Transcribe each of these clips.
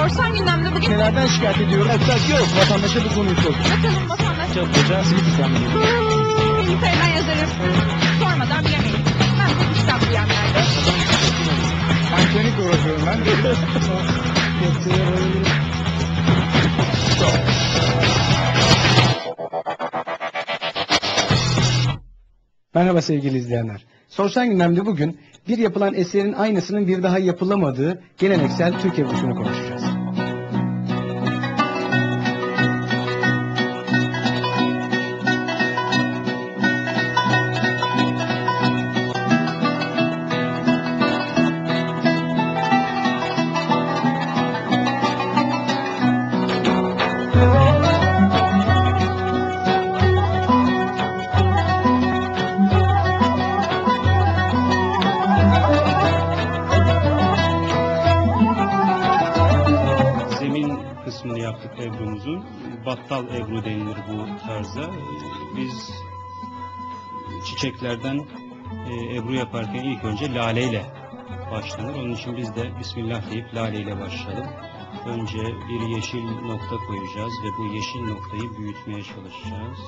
Sorsan gündemde bugün Nelerden şikayet ediyorum? Esas yok. Vatandaşa bu konuyu sor. bakalım vatandaş. Çok güzel. Sivil İslam Birliği. Yukarıdan yazarım. Sormadan bilemeyiz. Ben bu kitap duyanlarda. Mankenik uğraşıyorum ben. Merhaba sevgili izleyenler. Sorsan gündemde bugün bir yapılan eserin aynısının bir daha yapılamadığı geleneksel Türk Ebru'sunu konuşacağız. Ee, Biz çiçeklerden e, Ebru yaparken ilk önce laleyle başlanır. Onun için biz de Bismillah deyip laleyle başlayalım. Önce bir yeşil nokta koyacağız ve bu yeşil noktayı büyütmeye çalışacağız.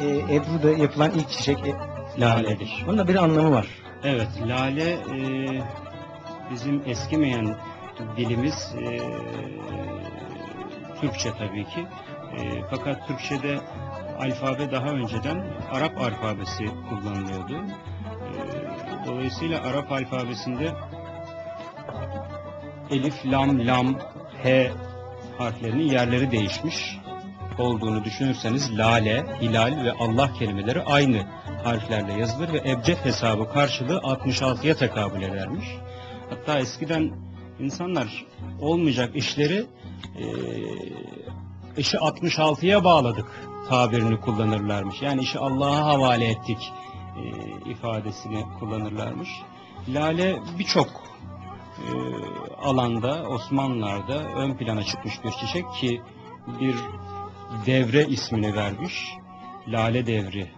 Ee, Ebru'da yapılan ilk çiçek e, Laledir. Bunun da bir anlamı var. Evet, lale e, bizim eskimeyen dilimiz e, Türkçe tabii ki. E, fakat Türkçe'de alfabe daha önceden Arap alfabesi kullanılıyordu. E, dolayısıyla Arap alfabesinde elif, lam, lam, he harflerinin yerleri değişmiş olduğunu düşünürseniz lale, hilal ve Allah kelimeleri aynı harflerle yazılır ve ebced hesabı karşılığı 66'ya tekabül edermiş. Hatta eskiden insanlar olmayacak işleri eee işi 66'ya bağladık tabirini kullanırlarmış. Yani işi Allah'a havale ettik eee, ifadesini kullanırlarmış. Lale birçok eee, alanda Osmanlılar'da ön plana çıkmış bir çiçek ki bir devre ismini vermiş. Lale devri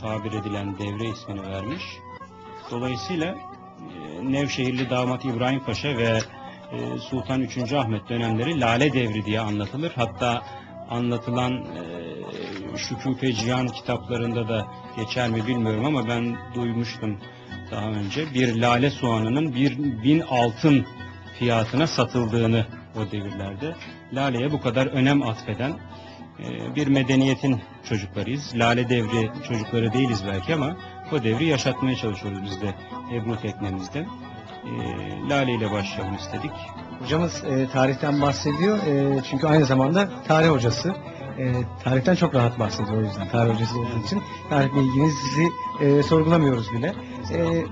tabir edilen devre ismini vermiş. Dolayısıyla e, Nevşehirli damat İbrahim Paşa ve e, Sultan 3. Ahmet dönemleri Lale Devri diye anlatılır. Hatta anlatılan e, Şükufe Cihan kitaplarında da geçer mi bilmiyorum ama ben duymuştum daha önce. Bir lale soğanının bir bin altın fiyatına satıldığını o devirlerde. Lale'ye bu kadar önem atfeden e, bir medeniyetin çocuklarıyız. Lale devri çocukları değiliz belki ama o devri yaşatmaya çalışıyoruz biz de Ebru teknemizde. E, Lale ile başlayalım istedik. Hocamız e, tarihten bahsediyor e, çünkü aynı zamanda tarih hocası. E, tarihten çok rahat bahsediyor o yüzden tarih hocası olduğu için tarihle ilgili sizi e, sorgulamıyoruz bile. E,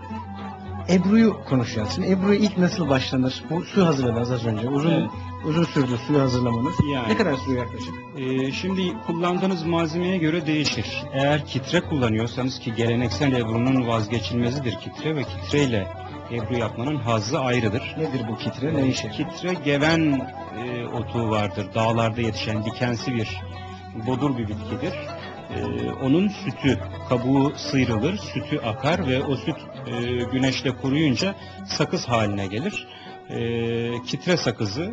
Ebru'yu konuşacağız. Şimdi Ebru'ya ilk nasıl başlanır? Bu su hazırladınız az önce. Uzun Evet. uzun sürdü suyu hazırlamanız. Yani. Ne kadar sürüyor yaklaşık? Ee, şimdi kullandığınız malzemeye göre değişir. Eğer kitre kullanıyorsanız ki geleneksel Ebru'nun vazgeçilmezidir kitre ve kitreyle Ebru yapmanın hazzı ayrıdır. Nedir bu kitre? Ne işe? Kitre geven e, otu vardır. Dağlarda yetişen dikensi bir bodur bir bitkidir. E, onun sütü, kabuğu sıyrılır, sütü akar ve o süt e, güneşte kuruyunca sakız haline gelir. E, kitre sakızı e,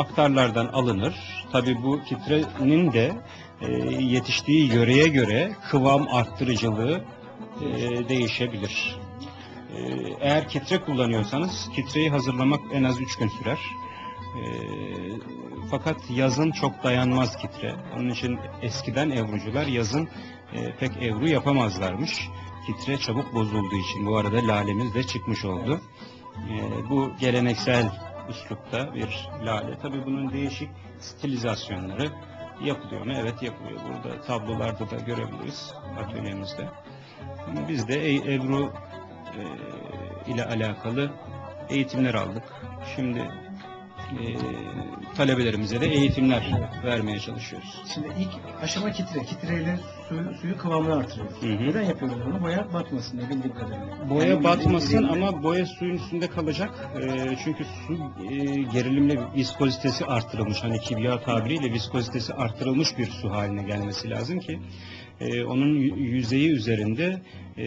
aktarlardan alınır. Tabi bu kitrenin de e, yetiştiği yöreye göre kıvam arttırıcılığı e, değişebilir. E, eğer kitre kullanıyorsanız kitreyi hazırlamak en az 3 gün sürer. E, fakat yazın çok dayanmaz kitre. Onun için eskiden evrucular yazın e, pek evru yapamazlarmış. Kitre çabuk bozulduğu için. Bu arada lalemiz de çıkmış oldu. E, bu geleneksel üslupta bir lale. Tabii bunun değişik stilizasyonları yapılıyor mu? Evet yapılıyor. Burada tablolarda da görebiliriz atölyemizde. Biz de Ebru ile alakalı eğitimler aldık. Şimdi e, talebelerimize de eğitimler vermeye çalışıyoruz. Şimdi ilk aşama kitre. Kitreyle suyu, suyu kıvamını artırıyoruz. Hı hı. Neden yapıyoruz bunu? Boya batmasın diye bildiğim kadarıyla. Boya Yani batmasın ama boya suyun üstünde kalacak. E, çünkü su e, gerilimle viskozitesi arttırılmış. Hani kimya tabiriyle viskozitesi arttırılmış bir su haline gelmesi lazım ki e, onun yü- yüzeyi üzerinde e,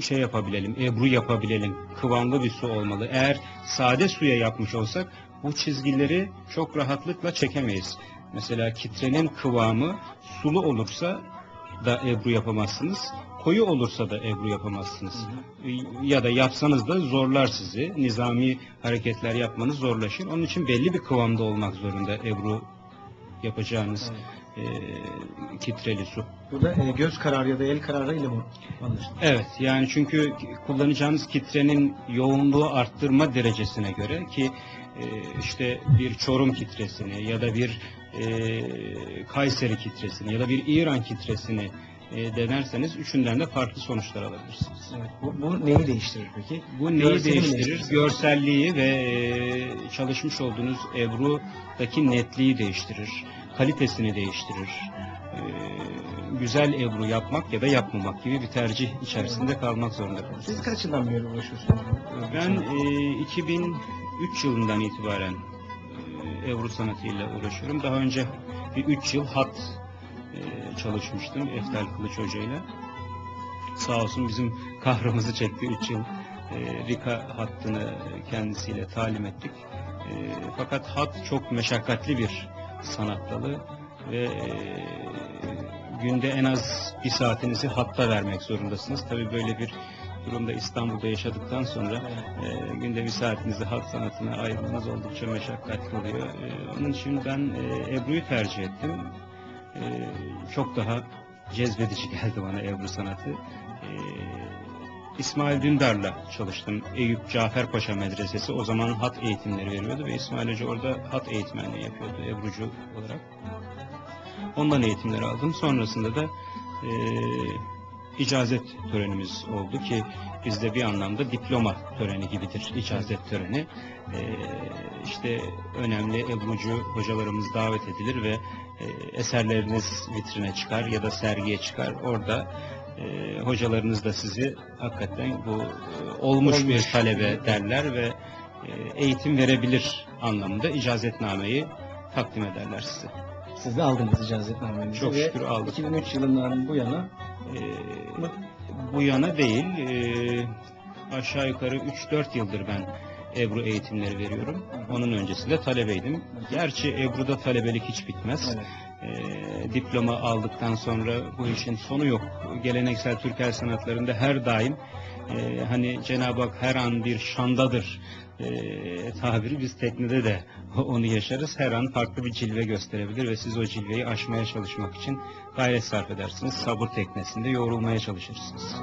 şey yapabilelim, ebru yapabilelim, kıvamlı bir su olmalı. Eğer sade suya yapmış olsak bu çizgileri çok rahatlıkla çekemeyiz. Mesela kitrenin kıvamı sulu olursa da ebru yapamazsınız. Koyu olursa da ebru yapamazsınız. Ya da yapsanız da zorlar sizi. Nizami hareketler yapmanız zorlaşır. Onun için belli bir kıvamda olmak zorunda ebru yapacağınız e, kitreli su. Burada e, göz kararı ya da el kararıyla mı anlaşılır? Evet yani çünkü kullanacağınız kitrenin yoğunluğu arttırma derecesine göre ki e, işte bir Çorum kitresini ya da bir e, Kayseri kitresini ya da bir İran kitresini e, denerseniz üçünden de farklı sonuçlar alabilirsiniz. Evet. Bu, bu neyi değiştirir peki? Bu neyi Görseli mi değiştirir? değiştirir? Görselliği ve e, çalışmış olduğunuz Ebru'daki netliği değiştirir. Kalitesini değiştirir. E, güzel Ebru yapmak ya da yapmamak gibi bir tercih içerisinde kalmak zorunda Siz kalırsınız. kaç yıldan beri uğraşıyorsunuz? Ben e, 2003 yılından itibaren e, Ebru sanatıyla uğraşıyorum. Daha önce bir 3 yıl hat e, çalışmıştım Eftel Kılıç Hoca ile. Sağ olsun bizim kahrımızı çekti 3 yıl. E, Rika hattını kendisiyle talim ettik. E, fakat hat çok meşakkatli bir sanat dalı ve e, günde en az bir saatinizi hatta vermek zorundasınız. Tabii böyle bir durumda İstanbul'da yaşadıktan sonra e, günde bir saatinizi halk sanatına ayırmanız oldukça meşakkatli oluyor. E, onun için ben e, Ebru'yu tercih ettim. E, çok daha cezbedici geldi bana Ebru sanatı. E, İsmail Dündar'la çalıştım. Eyüp Caferpaşa Medresesi o zaman hat eğitimleri veriyordu ve İsmail Hoca orada hat eğitmenliği yapıyordu Ebrucu olarak. Ondan eğitimleri aldım. Sonrasında da e, icazet törenimiz oldu ki bizde bir anlamda diploma töreni gibidir icazet töreni. Ee, işte önemli Ebrucu hocalarımız davet edilir ve e, eserleriniz vitrine çıkar ya da sergiye çıkar. Orada e, hocalarınız da sizi hakikaten bu e, olmuş, Olmuş. bir talebe derler ve e, eğitim verebilir anlamında icazetnameyi takdim ederler size. Siz de aldınız icazetnamenizi. Çok şükür aldık. 2003 yılından bu yana Ee, bu yana değil, ee, aşağı yukarı 3-4 yıldır ben Ebru eğitimleri veriyorum. Onun öncesinde talebeydim. Gerçi Ebru'da talebelik hiç bitmez. evet. Ee, diploma aldıktan sonra bu işin sonu yok. Geleneksel Türk sanatlarında her daim ee, hani Cenab-ı Hak her an bir şandadır ee, tabiri biz teknede de onu yaşarız. Her an farklı bir cilve gösterebilir ve siz o cilveyi aşmaya çalışmak için gayret sarf edersiniz. Sabır teknesinde yoğrulmaya çalışırsınız.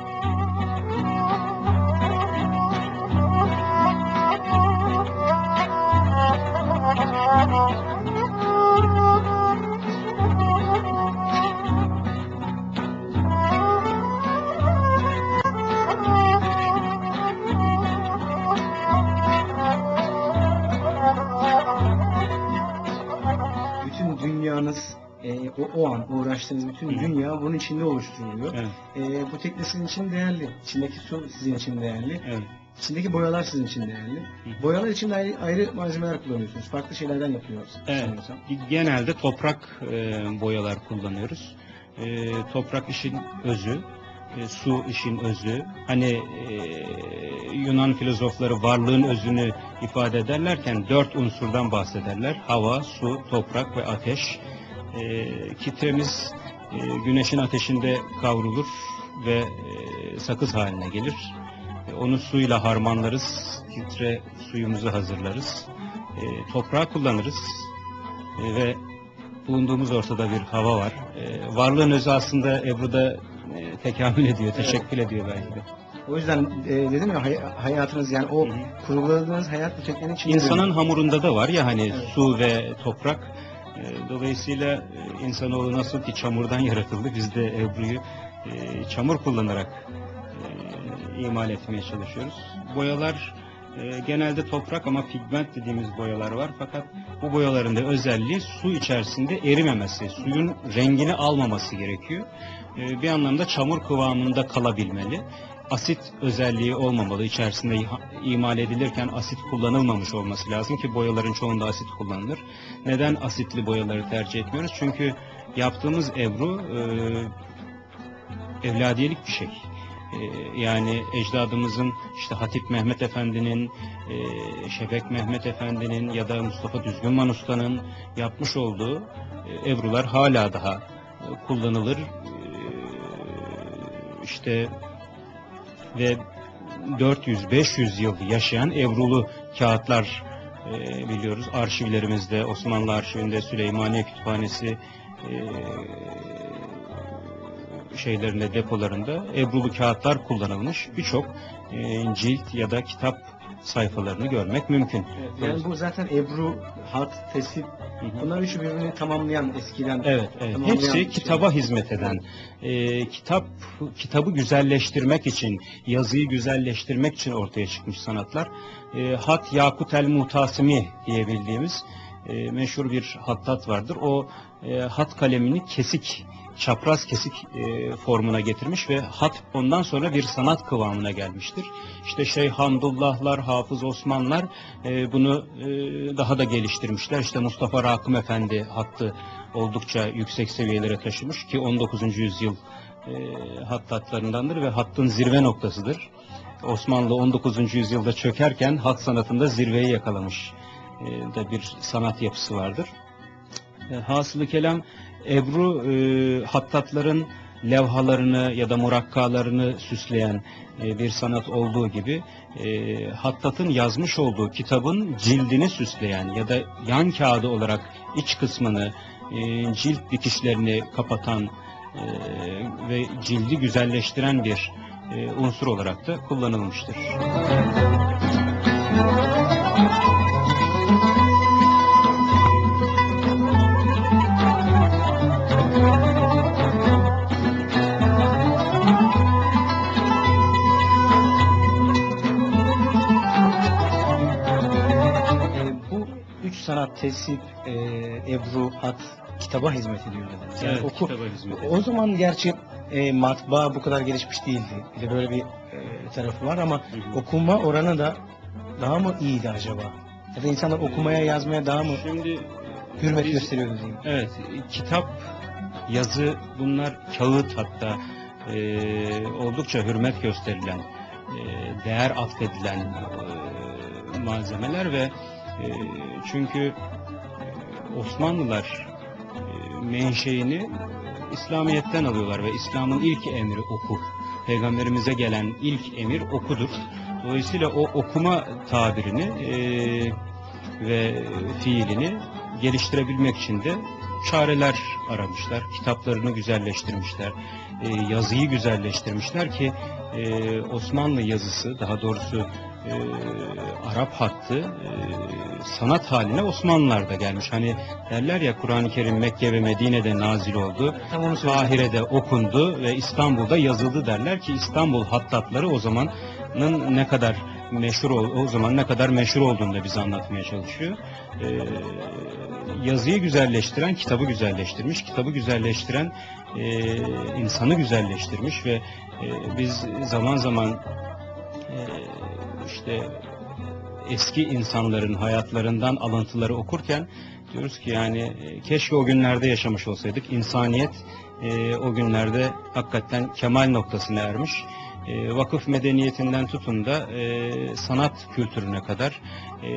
Dünyanız e, o, o an uğraştığınız bütün Hı. dünya bunun içinde oluşturuluyor. Evet, E, bu tekne sizin için değerli. İçindeki su sizin için değerli. evet. İçindeki boyalar sizin için değerli. Hı. Boyalar için de ayrı, ayrı malzemeler kullanıyorsunuz. Farklı şeylerden yapıyorsunuz. Evet. sanıyorsam. Genelde toprak e, boyalar kullanıyoruz. E, toprak işin özü, e, su işin özü. Hani e, Yunan filozofları varlığın özünü ifade ederlerken dört unsurdan bahsederler. Hava, su, toprak ve ateş. E, kitremiz e, güneşin ateşinde kavrulur ve e, sakız haline gelir. E, onu suyla harmanlarız, kitre suyumuzu hazırlarız. E, toprağı kullanırız E, ve bulunduğumuz ortada bir hava var. E, varlığın özü aslında Ebru'da e, tekamül ediyor, teşekkül ediyor belki de. O yüzden e, dedim ya hay- hayatınız yani o kurguladığınız hayat bu teknenin içinde. İnsanın hamurunda da var ya hani su ve toprak. E, Dolayısıyla e, insanoğlu nasıl ki çamurdan yaratıldı, biz de Ebru'yu e, çamur kullanarak e, imal etmeye çalışıyoruz. Boyalar e, genelde toprak ama pigment dediğimiz boyalar var. Fakat bu boyaların da özelliği su içerisinde erimemesi, suyun rengini almaması gerekiyor. E, bir anlamda çamur kıvamında kalabilmeli. Asit özelliği olmamalı. İçerisinde imal edilirken asit kullanılmamış olması lazım ki boyaların çoğunda asit kullanılır. Neden asitli boyaları tercih etmiyoruz? Çünkü yaptığımız ebru e, evladiyelik bir şey. E, yani ecdadımızın işte Hatip Mehmet Efendi'nin, e, Şebek Mehmet Efendi'nin ya da Mustafa Düzgünman Usta'nın yapmış olduğu e, Ebrular hala daha e, kullanılır. İşte ve 400-500 yıl yaşayan Evrulu kağıtlar e, biliyoruz. Arşivlerimizde, Osmanlı Arşivinde, Süleymaniye Kütüphanesi e, şeylerinde, depolarında Ebrulu kağıtlar kullanılmış. Birçok e, cilt ya da kitap sayfalarını görmek mümkün. Yani bu zaten Ebru, hat, tesip. Bunlar üçü birbirini tamamlayan eskiden. Evet, evet. Tamamlayan Hepsi şey. kitaba hizmet eden, e, kitap kitabı güzelleştirmek için, yazıyı güzelleştirmek için ortaya çıkmış sanatlar. E, Hat Yakut el Mutasimi diye bildiğimiz e, meşhur bir hattat vardır. O e, hat kalemini kesik, çapraz kesik e, formuna getirmiş ve hat ondan sonra bir sanat kıvamına gelmiştir. İşte Şeyh Hamdullahlar, Hafız Osmanlar e, bunu e, daha da geliştirmişler. İşte Mustafa Rakım Efendi hattı oldukça yüksek seviyelere taşımış ki 19. yüzyıl e, hattatlarındandır ve hattın zirve noktasıdır. Osmanlı 19. yüzyılda çökerken hat sanatında zirveyi yakalamış e, da bir sanat yapısı vardır. E, hasılı kelam Ebru e, hattatların levhalarını ya da murakkalarını süsleyen e, bir sanat olduğu gibi e, hattatın yazmış olduğu kitabın cildini süsleyen ya da yan kağıdı olarak iç kısmını e, cilt dikişlerini kapatan e, ve cildi güzelleştiren bir e, unsur olarak da kullanılmıştır. Sanat, tesip, e, Ebru, hat kitaba hizmet ediyor dediniz. Yani Evet, oku, kitaba hizmet o zaman gerçi e, matbaa bu kadar gelişmiş değildi. Bir de böyle bir e, tarafı var ama Hı okuma oranı da daha mı iyiydi acaba? Ya da insanlar okumaya yazmaya daha mı Şimdi hürmet biz- gösteriyordu diyeyim. Evet, kitap, yazı bunlar kağıt hatta e, oldukça hürmet gösterilen, e, değer atfedilen e, malzemeler ve e, çünkü e, Osmanlılar e, menşeini İslamiyet'ten alıyorlar ve İslam'ın ilk emri oku. Peygamberimize gelen ilk emir okudur. Dolayısıyla o okuma tabirini e, ve fiilini geliştirebilmek için de çareler aramışlar. Kitaplarını güzelleştirmişler. e, yazıyı güzelleştirmişler ki Osmanlı yazısı daha doğrusu e, Arap hattı e, sanat haline Osmanlılar'da gelmiş. Hani derler ya Kur'an-ı Kerim Mekke ve Medine'de nazil oldu. Tam onu söyleyeceğim. Kahire'de okundu ve İstanbul'da yazıldı derler ki İstanbul hattatları o zamanın ne kadar meşhur ol, o zaman ne kadar meşhur olduğunu da bize anlatmaya çalışıyor. Ee, yazıyı güzelleştiren kitabı güzelleştirmiş, kitabı güzelleştiren e, insanı güzelleştirmiş ve e, biz zaman zaman e, işte eski insanların hayatlarından alıntıları okurken diyoruz ki yani e, keşke o günlerde yaşamış olsaydık. İnsaniyet e, o günlerde hakikaten kemal noktasına ermiş. E, vakıf medeniyetinden tutun da e, sanat kültürüne kadar e,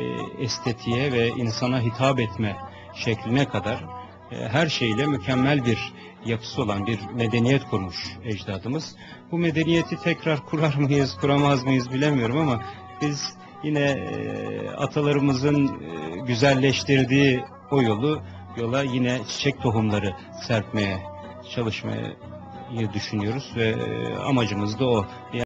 estetiğe ve insana hitap etme şekline kadar her şeyle mükemmel bir yapısı olan bir medeniyet kurmuş ecdadımız. Bu medeniyeti tekrar kurar mıyız, kuramaz mıyız bilemiyorum ama biz yine e, atalarımızın e, güzelleştirdiği o yolu yola yine çiçek tohumları serpmeye çalışmaya düşünüyoruz ve e, amacımız da o.